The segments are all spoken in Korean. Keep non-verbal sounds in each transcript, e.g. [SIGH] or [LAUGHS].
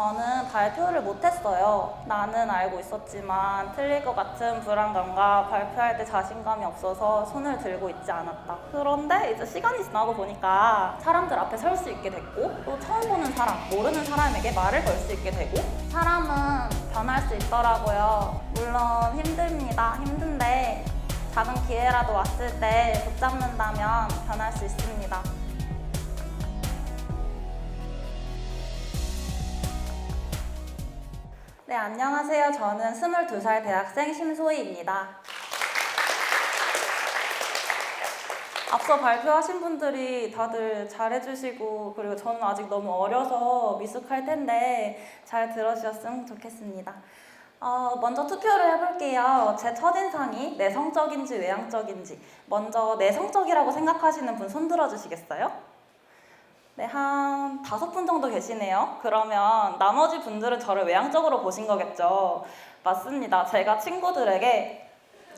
저는 발표를 못했어요. 나는 알고 있었지만 틀릴 것 같은 불안감과 발표할 때 자신감이 없어서 손을 들고 있지 않았다. 그런데 이제 시간이 지나고 보니까 사람들 앞에 설 수 있게 됐고 또 처음 보는 사람, 모르는 사람에게 말을 걸 수 있게 되고 사람은 변할 수 있더라고요. 물론 힘듭니다. 힘든데 작은 기회라도 왔을 때 붙잡는다면 변할 수 있습니다. 네, 안녕하세요. 저는 22살 대학생 심소희입니다. 앞서 발표하신 분들이 다들 잘해주시고, 그리고 저는 아직 너무 어려서 미숙할 텐데 잘 들어주셨으면 좋겠습니다. 어, 먼저 투표를 해볼게요. 제 첫인상이 내성적인지 외향적인지. 먼저 내성적이라고 생각하시는 분 손 들어주시겠어요? 네, 한 다섯 분 정도 계시네요. 그러면 나머지 분들은 저를 외향적으로 보신 거겠죠. 맞습니다. 제가 친구들에게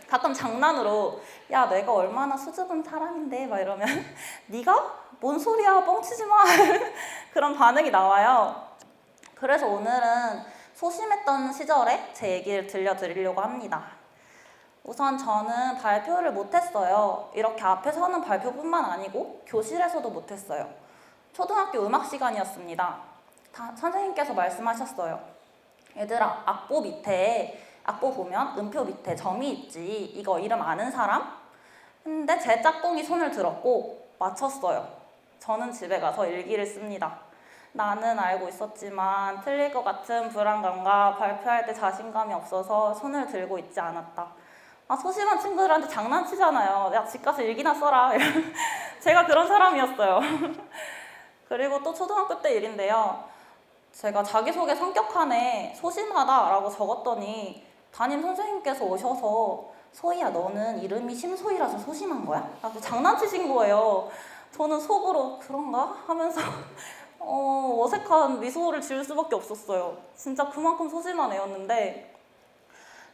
가끔 장난으로 야 내가 얼마나 수줍은 사람인데 막 이러면 [LAUGHS] 네가 뭔 소리야 뻥치지 마 [LAUGHS] 그런 반응이 나와요. 그래서 오늘은 소심했던 시절에 제 얘기를 들려드리려고 합니다. 우선 저는 발표를 못했어요. 이렇게 앞에 서는 발표뿐만 아니고 교실에서도 못했어요. 초등학교 음악 시간이었습니다. 다- 선생님께서 말씀하셨어요. 얘들아, 악보 밑에, 악보 보면 음표 밑에 점이 있지. 이거 이름 아는 사람? 근데 제 짝꿍이 손을 들었고 맞췄어요. 저는 집에 가서 일기를 씁니다. 나는 알고 있었지만 틀릴 것 같은 불안감과 발표할 때 자신감이 없어서 손을 들고 있지 않았다. 아, 소심한 친구들한테 장난치잖아요. 야, 집 가서 일기나 써라. [LAUGHS] 제가 그런 사람이었어요. [LAUGHS] 그리고 또 초등학교 때 일인데요. 제가 자기소개 성격칸에 소심하다라고 적었더니 담임 선생님께서 오셔서 소희야 너는 이름이 심소희라서 소심한 거야? 라고 장난치신 거예요. 저는 속으로 그런가 하면서 [LAUGHS] 어, 어색한 미소를 지을 수밖에 없었어요. 진짜 그만큼 소심한 애였는데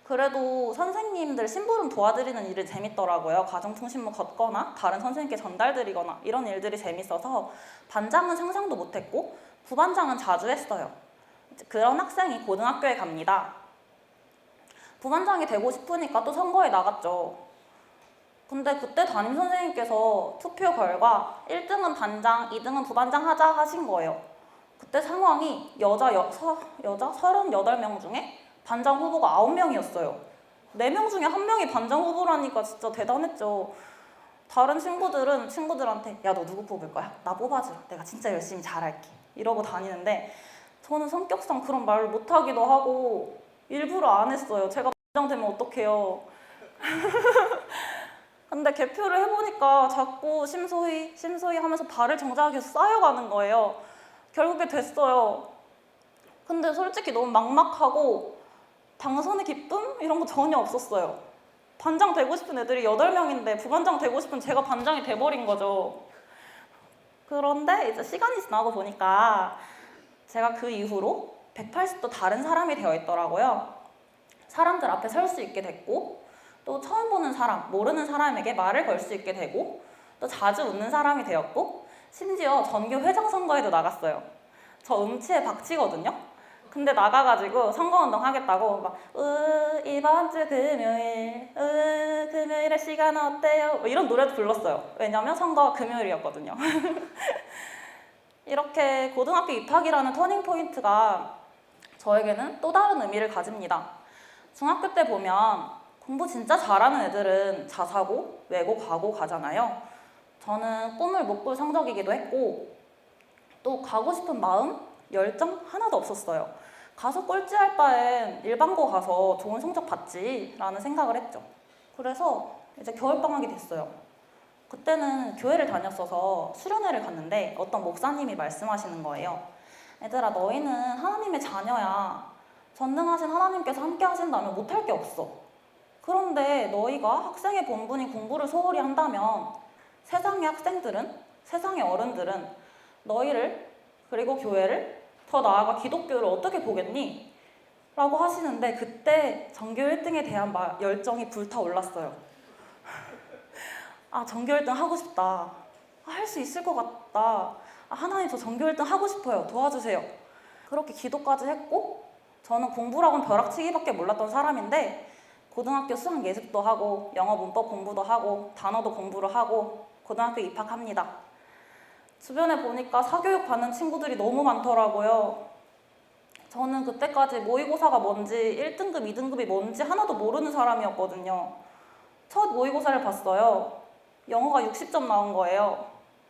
그래도 선생님들 심부름 도와드리는 일이 재밌더라고요. 가정통신문 걷거나 다른 선생님께 전달드리거나 이런 일들이 재밌어서 반장은 상상도 못했고 부반장은 자주 했어요. 그런 학생이 고등학교에 갑니다. 부반장이 되고 싶으니까 또 선거에 나갔죠. 근데 그때 담임 선생님께서 투표 결과 1등은 반장, 2등은 부반장 하자 하신 거예요. 그때 상황이 여자 여, 서, 여자 38명 중에 반장 후보가 9명이었어요. 4명 중에 1명이 반장 후보라니까 진짜 대단했죠. 다른 친구들은 친구들한테 야 너 누구 뽑을 거야? 나 뽑아줘. 내가 진짜 열심히 잘할게. 이러고 다니는데 저는 성격상 그런 말을 못하기도 하고 일부러 안 했어요. 제가 반장 되면 어떡해요. [LAUGHS] 근데 개표를 해보니까 자꾸 심소희, 심소희 하면서 발을 정작하게 쌓여가는 거예요. 결국에 됐어요. 근데 솔직히 너무 막막하고 당선의 기쁨? 이런 거 전혀 없었어요. 반장 되고 싶은 애들이 8명인데 부반장 되고 싶은 제가 반장이 돼버린 거죠. 그런데 이제 시간이 지나고 보니까 제가 그 이후로 180도 다른 사람이 되어 있더라고요. 사람들 앞에 설 수 있게 됐고, 또 처음 보는 사람, 모르는 사람에게 말을 걸 수 있게 되고, 또 자주 웃는 사람이 되었고, 심지어 전교 회장 선거에도 나갔어요. 저 음치에 박치거든요. 근데 나가가지고 선거운동 하겠다고 막, 으, 이번 주 금요일, 으, 금요일에 시간 어때요? 뭐 이런 노래도 불렀어요. 왜냐면 선거가 금요일이었거든요. [LAUGHS] 이렇게 고등학교 입학이라는 터닝 포인트가 저에게는 또 다른 의미를 가집니다. 중학교 때 보면 공부 진짜 잘하는 애들은 자사고, 외고, 가고 가잖아요. 저는 꿈을 못 꿀 성적이기도 했고, 또 가고 싶은 마음, 열정 하나도 없었어요. 가서 꼴찌할 바엔 일반고 가서 좋은 성적 받지라는 생각을 했죠. 그래서 이제 겨울방학이 됐어요. 그때는 교회를 다녔어서 수련회를 갔는데 어떤 목사님이 말씀하시는 거예요. 얘들아, 너희는 하나님의 자녀야. 전능하신 하나님께서 함께 하신다면 못할 게 없어. 그런데 너희가 학생의 본분이 공부를 소홀히 한다면 세상의 학생들은, 세상의 어른들은 너희를 그리고 교회를 더 나아가 기독교를 어떻게 보겠니? 라고 하시는데 그때 전교 1등에 대한 마- 열정이 불타올랐어요. 아, 전교 1등 하고 싶다. 아, 할 수 있을 것 같다. 아, 하나님 저 전교 1등 하고 싶어요. 도와주세요. 그렇게 기도까지 했고 저는 공부라고는 벼락치기밖에 몰랐던 사람인데 고등학교 수학 예습도 하고 영어 문법 공부도 하고 단어도 공부를 하고 고등학교 입학합니다. 주변에 보니까 사교육 받는 친구들이 너무 많더라고요. 저는 그때까지 모의고사가 뭔지 1등급, 2등급이 뭔지 하나도 모르는 사람이었거든요. 첫 모의고사를 봤어요. 영어가 60점 나온 거예요.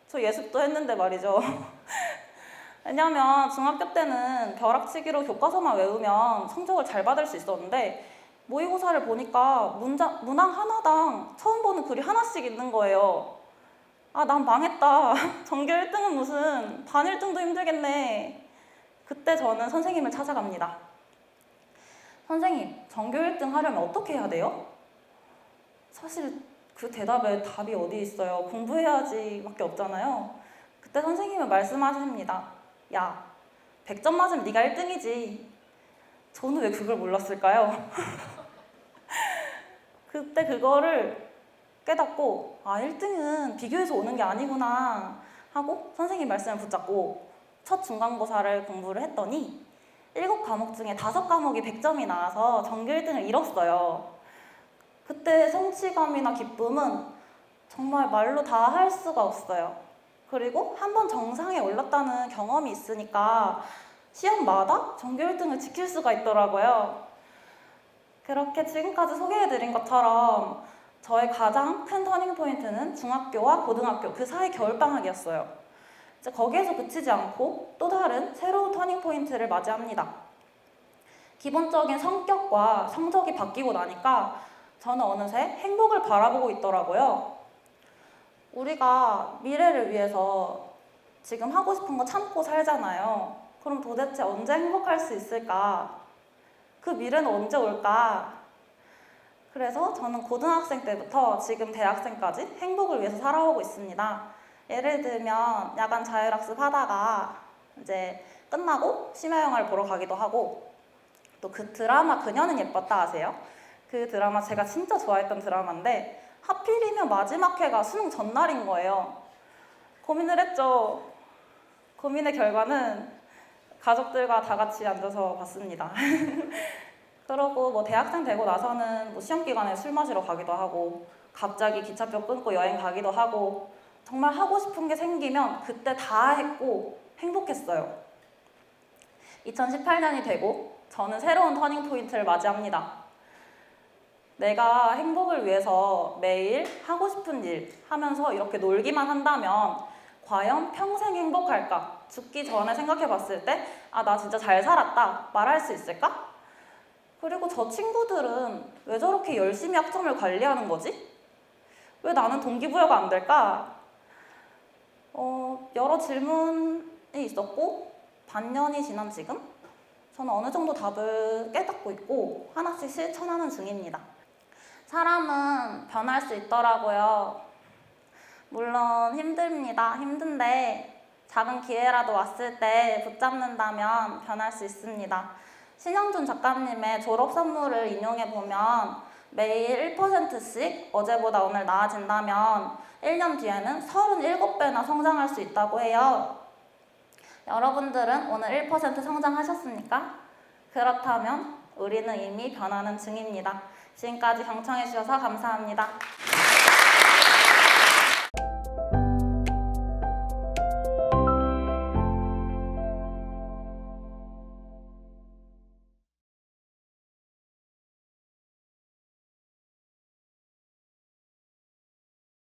저 예습도 했는데 말이죠. [LAUGHS] 왜냐면 중학교 때는 벼락치기로 교과서만 외우면 성적을 잘 받을 수 있었는데 모의고사를 보니까 문장, 문항 하나당 처음 보는 글이 하나씩 있는 거예요. 아, 난 망했다. [LAUGHS] 전교 1등은 무슨 반 1등도 힘들겠네. 그때 저는 선생님을 찾아갑니다. 선생님, 전교 1등 하려면 어떻게 해야 돼요? 사실 그 대답에 답이 어디 있어요. 공부해야지 밖에 없잖아요. 그때 선생님은 말씀하십니다. 야, 100점 맞으면 네가 1등이지. 저는 왜 그걸 몰랐을까요? [LAUGHS] 그때 그거를 깨닫고 아 1등은 비교해서 오는 게 아니구나 하고 선생님 말씀을 붙잡고 첫 중간고사를 공부를 했더니 7과목 중에 5과목이 100점이 나와서 전교 1등을 잃었어요. 그때 성취감이나 기쁨은 정말 말로 다 할 수가 없어요. 그리고 한 번 정상에 올랐다는 경험이 있으니까 시험마다 전교 1등을 지킬 수가 있더라고요. 그렇게 지금까지 소개해드린 것처럼 저의 가장 큰 터닝 포인트는 중학교와 고등학교 그 사이 겨울방학이었어요. 이제 거기에서 그치지 않고 또 다른 새로운 터닝 포인트를 맞이합니다. 기본적인 성격과 성적이 바뀌고 나니까 저는 어느새 행복을 바라보고 있더라고요. 우리가 미래를 위해서 지금 하고 싶은 거 참고 살잖아요. 그럼 도대체 언제 행복할 수 있을까? 그 미래는 언제 올까? 그래서 저는 고등학생 때부터 지금 대학생까지 행복을 위해서 살아오고 있습니다. 예를 들면 야간 자율학습 하다가 이제 끝나고 심야 영화를 보러 가기도 하고 또 그 드라마 그녀는 예뻤다 아세요? 그 드라마 제가 진짜 좋아했던 드라마인데 하필이면 마지막 회가 수능 전날인 거예요. 고민을 했죠. 고민의 결과는 가족들과 다 같이 앉아서 봤습니다. [LAUGHS] 그러고 뭐 대학생 되고 나서는 뭐 시험 기간에 술 마시러 가기도 하고 갑자기 기차표 끊고 여행 가기도 하고 정말 하고 싶은 게 생기면 그때 다 했고 행복했어요. 2018년이 되고 저는 새로운 터닝 포인트를 맞이합니다. 내가 행복을 위해서 매일 하고 싶은 일 하면서 이렇게 놀기만 한다면 과연 평생 행복할까? 죽기 전에 생각해 봤을 때, 아, 나 진짜 잘 살았다. 말할 수 있을까? 그리고 저 친구들은 왜 저렇게 열심히 학점을 관리하는 거지? 왜 나는 동기부여가 안 될까? 어, 여러 질문이 있었고, 반년이 지난 지금, 저는 어느 정도 답을 깨닫고 있고, 하나씩 실천하는 중입니다. 사람은 변할 수 있더라고요. 물론 힘듭니다. 힘든데 작은 기회라도 왔을 때 붙잡는다면 변할 수 있습니다. 신영준 작가님의 졸업 선물을 인용해 보면 매일 1%씩 어제보다 오늘 나아진다면 1년 뒤에는 37배나 성장할 수 있다고 해요. 여러분들은 오늘 1% 성장하셨습니까? 그렇다면 우리는 이미 변하는 중입니다. 지금까지 경청해 주셔서 감사합니다.